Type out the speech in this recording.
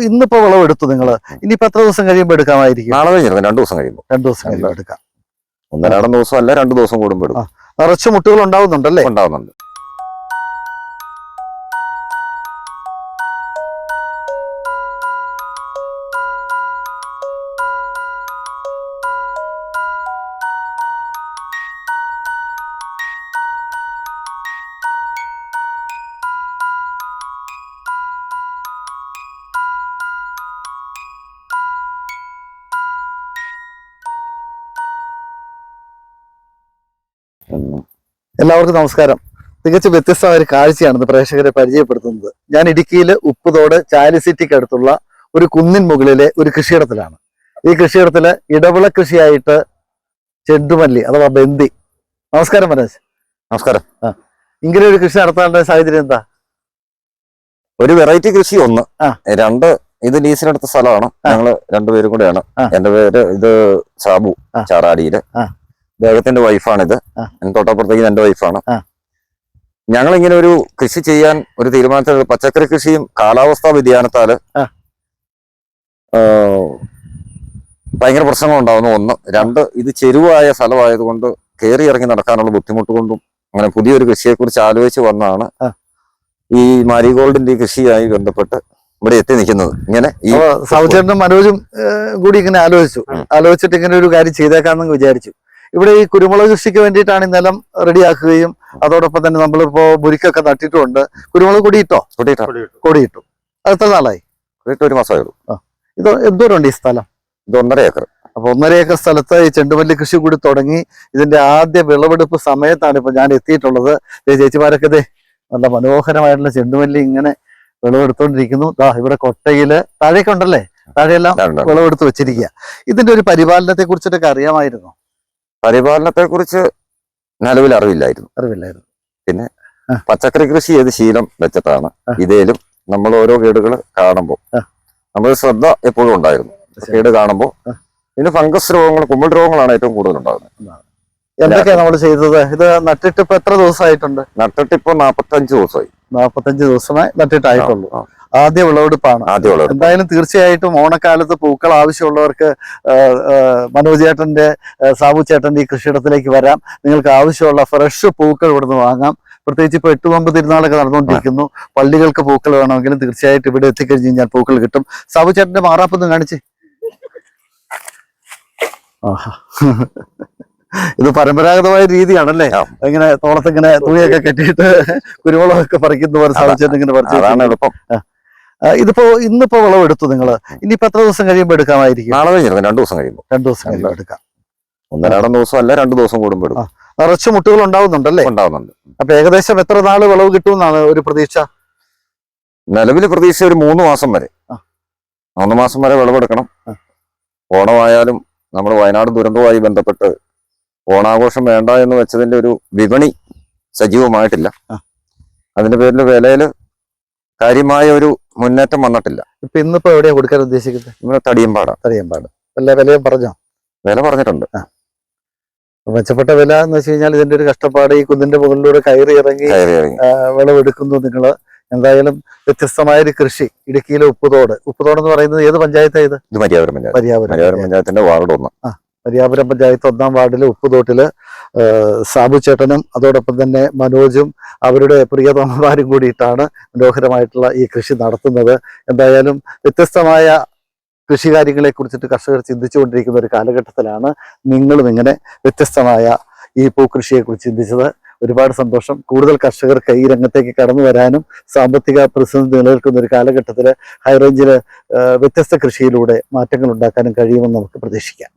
ഇന്നിപ്പോ വിളവെടുത്തു നിങ്ങൾ ഇനിയിപ്പോ എത്ര ദിവസം കഴിയുമ്പോൾ എടുക്കാമായിരിക്കും? നാളെ കഴിഞ്ഞിരുന്നു രണ്ടു ദിവസം കഴിയുമ്പോൾ രണ്ടു ദിവസം കഴിയുമ്പോൾ എടുക്കാം. ഒന്നരാടം ദിവസം അല്ല രണ്ടു ദിവസം കൂടുമ്പോൾ എടുക്കും. നിറച്ച് മുട്ടുകൾ ഉണ്ടാവുന്നുണ്ടല്ലേ? ഉണ്ടാവുന്നുണ്ട്. എല്ലാവർക്കും നമസ്കാരം. തികച്ചും വ്യത്യസ്തമായ ഒരു കാഴ്ചയാണ് ഇന്ന് പ്രേക്ഷകരെ പരിചയപ്പെടുത്തുന്നത്. ഞാൻ ഇടുക്കിയിലെ ഉപ്പുതോട് ചാലിസിറ്റിക്ക് അടുത്തുള്ള ഒരു കുന്നിൻ മുകളിലെ ഒരു കൃഷിയിടത്തിലാണ്. ഈ കൃഷിയിടത്തിൽ ഇടവിള കൃഷിയായിട്ട് ചെണ്ടുമല്ലി അഥവാ ബന്ദി നമസ്കാരം മനോജ് നമസ്കാരം. ഇങ്ങനെ ഒരു കൃഷി നടത്താനുള്ള സാഹചര്യം എന്താ? ഒരു വെറൈറ്റി കൃഷി ഒന്ന്. ആ. രണ്ട് ഇത് ലീസിനെടുത്ത സ്ഥലമാണ്. ആ. ഞങ്ങൾ രണ്ടുപേരും കൂടെയാണ്. ആ. എന്റെ പേര് ഇത് സാബു ആ. ചാറാടിയിൽ. ആ. അദ്ദേഹത്തിന്റെ വൈഫാണിത്. തൊട്ടപ്പുറത്തേക്ക് എന്റെ വൈഫാണ്. ഞങ്ങൾ ഇങ്ങനെ ഒരു കൃഷി ചെയ്യാൻ ഒരു തീരുമാനത്തിൽ പച്ചക്കറി കൃഷിയും കാലാവസ്ഥാ വ്യതിയാനത്താൽ ഭയങ്കര പ്രശ്നങ്ങൾ ഉണ്ടാവുന്നു ഒന്ന്. രണ്ട് ഇത് ചെരുവായ സ്ഥലമായതുകൊണ്ട് കയറി ഇറങ്ങി നടക്കാനുള്ള ബുദ്ധിമുട്ട് കൊണ്ടും അങ്ങനെ പുതിയൊരു കൃഷിയെ കുറിച്ച് ആലോചിച്ച് വന്നാണ് ഈ മാരിഗോൾഡിന്റെ ഈ കൃഷിയായി ബന്ധപ്പെട്ട് ഇവിടെ എത്തി നിൽക്കുന്നത്. ഇങ്ങനെ സാവുചേട്ടനും മനോജും കൂടി ഇങ്ങനെ ആലോചിച്ചു. ആലോചിച്ചിട്ട് ഇങ്ങനെ ഒരു കാര്യം ചെയ്തേക്കാമെന്ന് വിചാരിച്ചു. ഇവിടെ ഈ കുരുമുളക് കൃഷിക്ക് വേണ്ടിയിട്ടാണ് ഈ നിലം റെഡിയാക്കുകയും അതോടൊപ്പം തന്നെ നമ്മളിപ്പോ മുരിക്കൊക്കെ നട്ടിട്ടുണ്ട്. കുരുമുളക് കൊടിയിട്ടോ? കൊടിയിട്ടോ. കൊടിയിട്ടു. അത് എത്ര നാളായി? ഒരു മാസമായി ഉള്ളൂ ഇത് എന്തോരമുണ്ട് ഈ സ്ഥലം? ഇത് ഒന്നര ഏക്കർ. അപ്പൊ ഒന്നര ഏക്കർ സ്ഥലത്ത് ഈ ചെണ്ടുമല്ലി കൃഷി കൂടി തുടങ്ങി ഇതിന്റെ ആദ്യ വിളവെടുപ്പ് സമയത്താണ് ഇപ്പൊ ഞാൻ എത്തിയിട്ടുള്ളത്. ദേ ചേച്ചിമാരൊക്കെ ദേ നല്ല മനോഹരമായിട്ടുള്ള ചെണ്ടുമല്ലി ഇങ്ങനെ വിളവെടുത്തോണ്ടിരിക്കുന്നു. ദാ ഇവിടെ കൊട്ടയിൽ താഴേക്കുണ്ടല്ലേ താഴെയെല്ലാം വിളവെടുത്ത് വെച്ചിരിക്കുക ഇതിന്റെ ഒരു പരിപാലനത്തെ കുറിച്ചിട്ടൊക്കെ അറിയാമായിരുന്നു? പരിപാലനത്തെ കുറിച്ച് നിലവിൽ അറിവില്ലായിരുന്നു. അറിവില്ലായിരുന്നു. പിന്നെ പച്ചക്കറി കൃഷി ചെയ്ത് ശീലം വെച്ചിട്ടാണ്. ഇതേലും നമ്മൾ ഓരോ കേടുകൾ കാണുമ്പോൾ. നമ്മൾ ശ്രദ്ധ എപ്പോഴും ഉണ്ടായിരുന്നു. കേട് കാണുമ്പോൾ പിന്നെ ഫംഗസ് രോഗങ്ങൾ കുമ്പിൾ രോഗങ്ങളാണ് ഏറ്റവും കൂടുതൽ ഉണ്ടാകുന്നത് എന്തൊക്കെയാ നമ്മൾ ചെയ്തത്? ഇത് നട്ടിട്ട് ഇപ്പൊ എത്ര ദിവസമായിട്ടുണ്ട്? നട്ടിട്ട് ഇപ്പൊ നാൽപ്പത്തഞ്ച് ദിവസമായി. നാപ്പത്തഞ്ചു ദിവസമായി നട്ടിട്ടായിട്ടുള്ളൂ. ആദ്യ വിളവെടുപ്പാണ് ആദ്യം എന്തായാലും തീർച്ചയായിട്ടും ഓണക്കാലത്ത് പൂക്കൾ ആവശ്യമുള്ളവർക്ക് മനോജ് ചേട്ടന്റെ സാബു ചേട്ടന്റെ ഈ കൃഷിയിടത്തിലേക്ക് വരാം. നിങ്ങൾക്ക് ആവശ്യമുള്ള ഫ്രഷ് പൂക്കൾ ഇവിടുന്ന് വാങ്ങാം. പ്രത്യേകിച്ച് ഇപ്പൊ എട്ട് ഒമ്പത് തിരുനാളൊക്കെ നടന്നുകൊണ്ടിരിക്കുന്നു. പള്ളികൾക്ക് പൂക്കൾ വേണമെങ്കിലും തീർച്ചയായിട്ടും ഇവിടെ എത്തിക്കഴിഞ്ഞ് കഴിഞ്ഞാൽ പൂക്കൾ കിട്ടും. സാബു ചേട്ടന്റെ മാറാപ്പൊന്ന് കാണിച്ച്. ആഹാ. ഇത് പരമ്പരാഗതമായ രീതിയാണല്ലേ. ഇങ്ങനെ തോളത്തിങ്ങനെ തുണിയൊക്കെ കെട്ടിയിട്ട് കുരുമുളകൊക്കെ പറിക്കുന്ന പോലെ സാബു ചേട്ടൻ ഇങ്ങനെ പറിച്ചു ഇതിപ്പോ ഇന്നിപ്പോ വിളവെടുത്തു നിങ്ങൾ. ഇനിയിപ്പോ എത്ര ദിവസം കഴിയുമ്പോൾ എടുക്കാമായിരിക്കും? നാളെ കഴിഞ്ഞിരുന്നു രണ്ടു ദിവസം കഴിയുമ്പോൾ. രണ്ടു ദിവസം കഴിയുമ്പോൾ എടുക്കാം. ഒന്നരാടം ദിവസം അല്ല രണ്ടു ദിവസം കൂടുമ്പോൾ എടുക്കും. നിറച്ച് മുട്ടുകൾ ഉണ്ടാവുന്നുണ്ടല്ലേ? ഉണ്ടാവുന്നുണ്ട്. അപ്പൊ ഏകദേശം എത്ര നാൾ വിളവ് കിട്ടുമെന്നാണ് ഒരു പ്രതീക്ഷ? നിലവിൽ പ്രതീക്ഷ ഒരു മൂന്ന് മാസം വരെ. മൂന്ന് മാസം വരെ വിളവെടുക്കണം. ഓണമായാലും നമ്മൾ വയനാട് ദുരന്തവുമായി ബന്ധപ്പെട്ട് ഓണാഘോഷം വേണ്ട എന്ന് വെച്ചതിന്റെ ഒരു വിപണി സജീവമായിട്ടില്ല. അതിന്റെ പേരിൽ വിലയിൽ കാര്യമായ ഒരു മുന്നേറ്റം വന്നിട്ടില്ല. ഇപ്പൊ ഇന്നിപ്പോ എവിടെയാ കൊടുക്കാൻ ഉദ്ദേശിക്കുന്നത്? ഇവിടെ തടിയമ്പാട. തടിയമ്പാട്. പാട് വല്ല വിലയും പറഞ്ഞോ? വില പറഞ്ഞിട്ടുണ്ട്. മെച്ചപ്പെട്ട വില എന്ന് വെച്ച് കഴിഞ്ഞാൽ ഇതിന്റെ ഒരു കഷ്ടപ്പാട് ഈ കുന്നിന്റെ മുകളിലൂടെ കയറി ഇറങ്ങി വിളവെടുക്കുന്നു നിങ്ങൾ. എന്തായാലും വ്യത്യസ്തമായ ഒരു കൃഷി ഇടുക്കിയിലെ ഉപ്പുതോട്. ഉപ്പുതോട് എന്ന് പറയുന്നത് ഏത് പഞ്ചായത്താ ഇത്? മര്യാദ പഞ്ചായത്തിന്റെ വാർഡ് ഒന്ന്. പരിയാപുരം പഞ്ചായത്ത് ഒന്നാം വാർഡിലെ ഉപ്പുതോട്ടിൽ ആ, സാബു ചേട്ടനും അതോടൊപ്പം തന്നെ മനോജും അവരുടെ പ്രിയതമമാരും കൂടിയിട്ടാണ് മനോഹരമായിട്ടുള്ള ഈ കൃഷി നടത്തുന്നത്. എന്തായാലും വ്യത്യസ്തമായ കൃഷി കാര്യങ്ങളെ കുറിച്ചിട്ട് കർഷകർ ചിന്തിച്ചുകൊണ്ടിരിക്കുന്ന ഒരു കാലഘട്ടത്തിലാണ് നിങ്ങളും ഇങ്ങനെ വ്യത്യസ്തമായ ഈ പൂക്കൃഷിയെ കുറിച്ച് ചിന്തിച്ചത്. ഒരുപാട് സന്തോഷം. കൂടുതൽ കർഷകർക്ക് ഈ രംഗത്തേക്ക് കടന്നു വരാനും സാമ്പത്തിക പ്രതിസന്ധി നിലനിൽക്കുന്ന ഒരു കാലഘട്ടത്തിൽ ഹൈറേഞ്ചിൽ വ്യത്യസ്ത കൃഷിയിലൂടെ മാറ്റങ്ങൾ ഉണ്ടാക്കാനും കഴിയുമെന്ന് നമുക്ക് പ്രതീക്ഷിക്കാം.